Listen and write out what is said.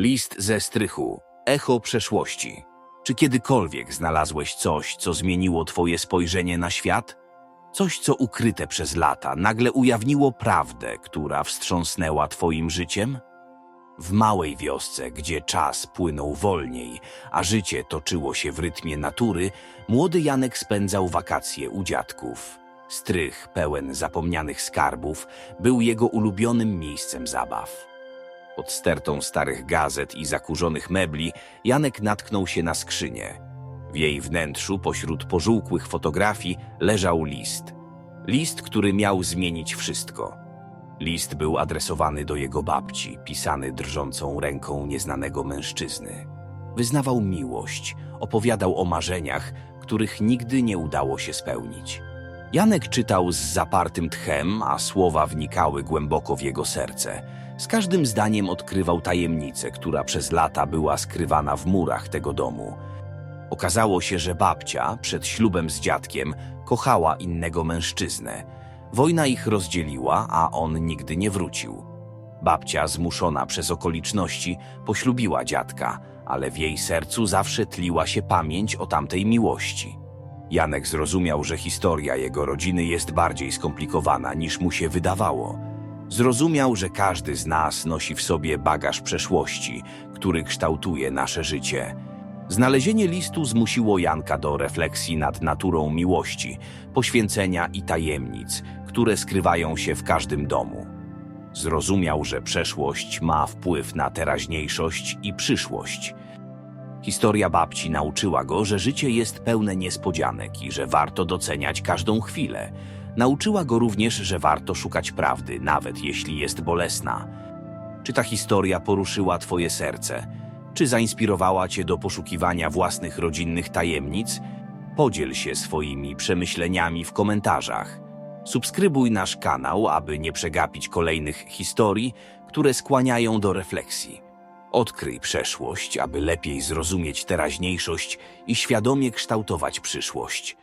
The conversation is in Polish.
List ze strychu. Echo przeszłości. Czy kiedykolwiek znalazłeś coś, co zmieniło twoje spojrzenie na świat? Coś, co ukryte przez lata nagle ujawniło prawdę, która wstrząsnęła twoim życiem? W małej wiosce, gdzie czas płynął wolniej, a życie toczyło się w rytmie natury, młody Janek spędzał wakacje u dziadków. Strych, pełen zapomnianych skarbów, był jego ulubionym miejscem zabaw. Pod stertą starych gazet i zakurzonych mebli Janek natknął się na skrzynię. W jej wnętrzu, pośród pożółkłych fotografii, leżał list. List, który miał zmienić wszystko. List był adresowany do jego babci, pisany drżącą ręką nieznanego mężczyzny. Wyznawał miłość, opowiadał o marzeniach, których nigdy nie udało się spełnić. Janek czytał z zapartym tchem, a słowa wnikały głęboko w jego serce. Z każdym zdaniem odkrywał tajemnicę, która przez lata była skrywana w murach tego domu. Okazało się, że babcia, przed ślubem z dziadkiem, kochała innego mężczyznę. Wojna ich rozdzieliła, a on nigdy nie wrócił. Babcia, zmuszona przez okoliczności, poślubiła dziadka, ale w jej sercu zawsze tliła się pamięć o tamtej miłości. Janek zrozumiał, że historia jego rodziny jest bardziej skomplikowana niż mu się wydawało. Zrozumiał, że każdy z nas nosi w sobie bagaż przeszłości, który kształtuje nasze życie. Znalezienie listu zmusiło Janka do refleksji nad naturą miłości, poświęcenia i tajemnic, które skrywają się w każdym domu. Zrozumiał, że przeszłość ma wpływ na teraźniejszość i przyszłość. Historia babci nauczyła go, że życie jest pełne niespodzianek i że warto doceniać każdą chwilę. Nauczyła go również, że warto szukać prawdy, nawet jeśli jest bolesna. Czy ta historia poruszyła Twoje serce? Czy zainspirowała Cię do poszukiwania własnych rodzinnych tajemnic? Podziel się swoimi przemyśleniami w komentarzach. Subskrybuj nasz kanał, aby nie przegapić kolejnych historii, które skłaniają do refleksji. Odkryj przeszłość, aby lepiej zrozumieć teraźniejszość i świadomie kształtować przyszłość.